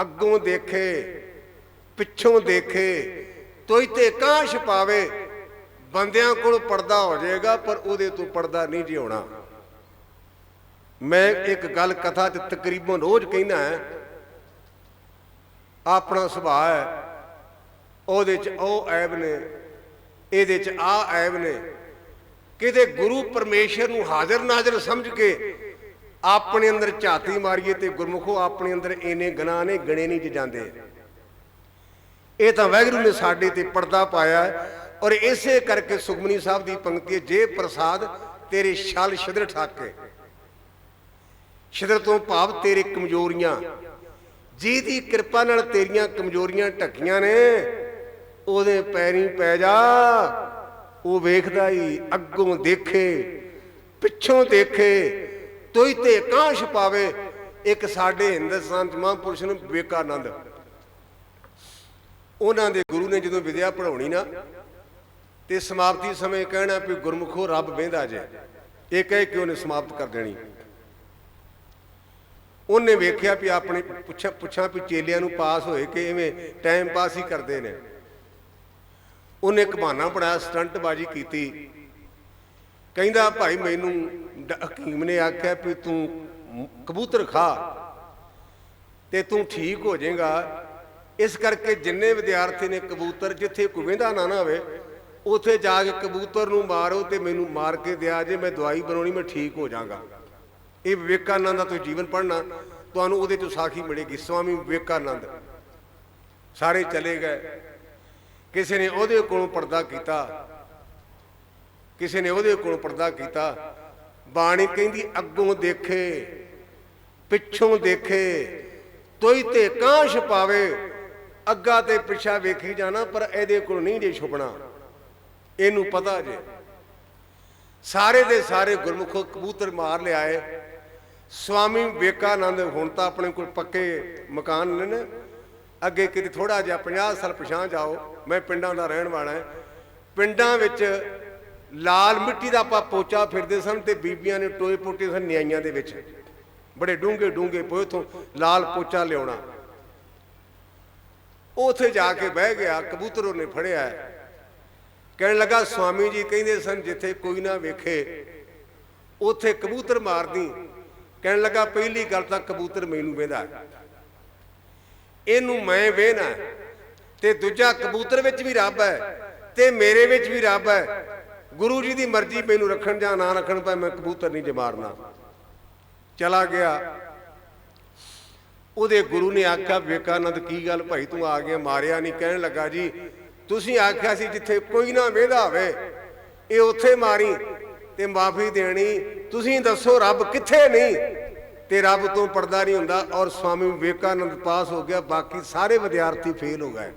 ਅੱਗੋਂ ਦੇਖੇ, ਪਿੱਛੋਂ ਦੇਖੇ, ਤੋਈ ਤੇ ਕਾਸ਼ ਪਾਵੇ, ਬੰਦਿਆਂ ਕੋਲ ਪਰਦਾ ਹੋ ਜਾਏਗਾ, ਪਰ ਉਹਦੇ ਤੋਂ ਪਰਦਾ ਨਹੀਂ ਜਿਉਣਾ। ਮੈਂ ਇੱਕ ਗੱਲ ਕਥਾ ਤੇ ਤਕਰੀਬਨ ਰੋਜ਼ ਕਹਿਣਾ ਹੈ, ਆਪਣਾ ਸੁਭਾਅ ਹੈ, ਉਹਦੇ ਚ ਉਹ ਐਬ ਨੇ, ਇਹਦੇ ਚ ਆ ਐਬ ਨੇ, ਕਿਤੇ ਗੁਰੂ ਪਰਮੇਸ਼ਰ ਨੂੰ ਹਾਜ਼ਰ ਨਾਜ਼ਰ ਸਮਝ ਕੇ ਆਪਣੇ ਅੰਦਰ ਝਾਤੀ ਮਾਰੀਏ ਤੇ ਗੁਰਮੁਖੋ ਆਪਣੇ ਅੰਦਰ ਇੰਨੇ ਗੁਨਾਹ ਨੇ, ਗਣੇ ਨਹੀਂ ਜਾਂਦੇ। ਇਹ ਤਾਂ ਵੈਗਰੂ ਨੇ ਸਾਡੇ ਤੇ ਪਰਦਾ ਪਾਇਆ ਔਰ ਇਸੇ ਕਰਕੇ ਸੁਖਮਨੀ ਸਾਹਿਬ ਦੀ ਪੰਕਤੀ ਹੈ, ਜੇ ਪ੍ਰਸਾਦ ਤੇਰੇ ਛਲ ਛਿਦਰ ਠਾਕੇ। ਛਿਦਰ ਤੋਂ ਭਾਵ ਤੇਰੇ ਕਮਜ਼ੋਰੀਆਂ। ਜਿਹਦੀ ਕਿਰਪਾ ਨਾਲ ਤੇਰੀਆਂ ਕਮਜ਼ੋਰੀਆਂ ਢੱਕੀਆਂ ਨੇ, ਉਹਦੇ ਪੈਰੀਂ ਪੈ ਜਾ। ਉਹ ਵੇਖਦਾ ਹੀ ਅੱਗੋਂ ਦੇਖੇ, ਪਿੱਛੋਂ ਦੇਖੇ ਤੋਈ ਤੇ ਕਾਂਸ਼ ਪਾਵੇ, ਇੱਕ ਸਾਡੇ ਹਿੰਦੁਸਤਾਨ ਚ ਮਹਾਂਪੁਰਸ਼ ਨੂੰ ਵਿਵੇਕਾਨੰਦ ਉਹਨਾਂ ਦੇ ਗੁਰੂ ਨੇ ਜਦੋਂ ਵਿਦਿਆ ਪੜਾਉਣੀ ਨਾ, ਤੇ ਸਮਾਪਤੀ ਸਮੇਂ ਕਹਿਣਾ ਵੀ ਗੁਰਮੁਖੋ ਰੱਬ ਵੇਂਦਾ ਜੇ। ਇਹ ਕਹਿ ਕੇ ਉਹਨੇ ਸਮਾਪਤ ਕਰ ਦੇਣੀ। ਉਹਨੇ ਵੇਖਿਆ ਵੀ ਆਪਣੇ ਪੁੱਛਾਂ ਪੁੱਛਾਂ ਵੀ ਚੇਲਿਆਂ ਨੂੰ ਪਾਸ ਹੋਏ ਕਿ ਐਵੇਂ ਟਾਈਮ ਪਾਸ ਹੀ ਕਰਦੇ ਨੇ। ਉਹਨੇ ਇੱਕ ਬਹਾਨਾ ਬਣਾਇਆ ਸਟੰਟ ਬਾਜੀ ਕੀਤੀ। ਕਹਿੰਦਾ, ਭਾਈ ਮੈਨੂੰ ਹਕੀਮ ਨੇ ਆਖਿਆ ਵੀ ਤੂੰ ਕਬੂਤਰ ਖਾ ਤੇ ਤੂੰ ਠੀਕ ਹੋ ਜਾਏਗਾ। ਇਸ ਕਰਕੇ ਜਿੰਨੇ ਵਿਦਿਆਰਥੀ ਨੇ ਕਬੂਤਰ, ਜਿੱਥੇ ਕੋਈ ਵਹਿੰਦਾ ਨਾ ਨਾ ਹੋਵੇ, ਉਥੇ ਜਾ ਕੇ ਕਬੂਤਰ ਨੂੰ ਮਾਰੋ ਤੇ ਮੈਨੂੰ ਮਾਰ ਕੇ ਦਿਆ ਜੇ, ਮੈਂ ਦਵਾਈ ਬਣਾਉਣੀ, ਮੈਂ ਠੀਕ ਹੋ ਜਾਵਾਂਗਾ। ਇਹ ਵਿਵੇਕਾਨੰਦ ਦਾ ਤੁਸੀਂ ਜੀਵਨ ਪੜ੍ਹਨਾ, ਤੁਹਾਨੂੰ ਉਹਦੇ ਤੋਂ ਸਾਖੀ ਮਿਲੇਗੀ, ਸਵਾਮੀ ਵਿਵੇਕਾਨੰਦ। ਸਾਰੇ ਚਲੇ ਗਏ। ਕਿਸੇ ਨੇ ਉਹਦੇ ਕੋਲੋਂ ਪਰਦਾ ਕੀਤਾ। ਕਿਸੇ ਨੇ ਉਹਦੇ ਕੋਲ ਪਰਦਾ ਕੀਤਾ। ਬਾਣੀ ਕਹਿੰਦੀ, ਅੱਗੋਂ ਦੇਖੇ, ਪਿੱਛੋਂ ਦੇਖੇ, ਤੋਈ ਤੇ ਕਾਂਸ਼ ਪਾਵੇ। ਅੱਗਾ ਤੇ ਪਿੱਛਾ ਵੇਖੀ ਜਾਣਾ, ਪਰ ਇਹਦੇ ਕੋਲ ਨਹੀਂ ਜੇ ਛੁਪਣਾ। ਇਹਨੂੰ ਪਤਾ ਜੇ। ਸਾਰੇ ਦੇ ਸਾਰੇ ਗੁਰਮੁਖੋ ਕਬੂਤਰ ਮਾਰ ਲਿਆਏ। ਸਵਾਮੀ ਵਿਵੇਕਾਨੰਦ ਹੁਣ ਤਾਂ ਆਪਣੇ ਕੋਲ ਪੱਕੇ ਮਕਾਨ ਨੇ ਨਾ। ਅੱਗੇ ਕਿਤੇ ਥੋੜਾ ਜਿਹਾ 50 ਸਾਲ ਪਛਾਂ ਜਾਓ। ਮੈਂ ਪਿੰਡਾਂ ਦਾ ਰਹਿਣ ਵਾਲਾ ਹਾਂ। ਪਿੰਡਾਂ ਵਿੱਚ ਲਾਲ ਮਿੱਟੀ ਦਾ ਆਪਾਂ ਪੋਚਾ ਫਿਰਦੇ ਸਨ ਤੇ ਬੀਬੀਆਂ ਨੇ ਟੋਏ ਪੋਟੇ ਸਨ ਨਿਆਈਆਂ ਦੇ ਵਿੱਚ। ਬੜੇ ਡੂੰਘੇ ਡੂੰਘੇ ਪੋਏ ਤੋਂ ਲਾਲ ਪੋਚਾ ਲਿਆਉਣਾ। ਉਥੇ ਜਾ ਕੇ ਬਹਿ ਗਿਆ, ਕਬੂਤਰ ਉਹਨੇ ਫੜਿਆ ਕਹਿਣ ਲੱਗਾ, ਸਵਾਮੀ ਜੀ ਕਹਿੰਦੇ ਸਨ ਜਿੱਥੇ ਕੋਈ ਨਾ ਵੇਖੇ, ਉਥੇ ਕਬੂਤਰ ਮਾਰਦੀ। ਕਹਿਣ ਲੱਗਾ, ਪਹਿਲੀ ਗੱਲ ਤਾਂ ਕਬੂਤਰ ਮੈਨੂੰ ਵੇਂਦਾ। ਇਹਨੂੰ ਮੈਂ ਵੇਹਣਾ ਤੇ ਦੂਜਾ ਕਬੂਤਰ ਵਿੱਚ ਵੀ ਰੱਬ ਹੈ ਤੇ ਮੇਰੇ ਵਿੱਚ ਵੀ ਰੱਬ ਹੈ। ਗੁਰੂ ਜੀ ਦੀ ਮਰਜ਼ੀ ਮੈਨੂੰ ਰੱਖਣ ਜਾਂ ਨਾ ਰੱਖਣ ਪਏ ਮੈਂ ਕਬੂਤਰ ਨਹੀਂ ਜੇ ਮਾਰਨਾ। ਚਲਾ ਗਿਆ। ਉਹਦੇ ਗੁਰੂ ਨੇ ਆਖਿਆ, ਵਿਵੇਕਾਨੰਦ ਕੀ ਗੱਲ ਭਾਈ ਤੂੰ ਆ ਗਿਆ, ਮਾਰਿਆ ਨਹੀਂ। ਕਹਿਣ ਲੱਗਾ ਜੀ, ਤੁਸੀਂ ਆਖਿਆ ਸੀ ਜਿੱਥੇ ਕੋਈ ਨਾ ਵੇਂਦਾ ਹੋਵੇ, ਇਹ ਉੱਥੇ ਮਾਰੀ ਤੇ ਮਾਫੀ ਦੇਣੀ। ਤੁਸੀਂ ਦੱਸੋ ਰੱਬ ਕਿੱਥੇ ਨਹੀਂ ਤੇ ਰੱਬ ਤੋਂ ਪਰਦਾ ਨਹੀਂ ਹੁੰਦਾ ਔਰ ਸਵਾਮੀ ਵਿਵੇਕਾਨੰਦ ਪਾਸ ਹੋ ਗਿਆ। ਬਾਕੀ ਸਾਰੇ ਵਿਦਿਆਰਥੀ ਫੇਲ ਹੋ ਗਏ।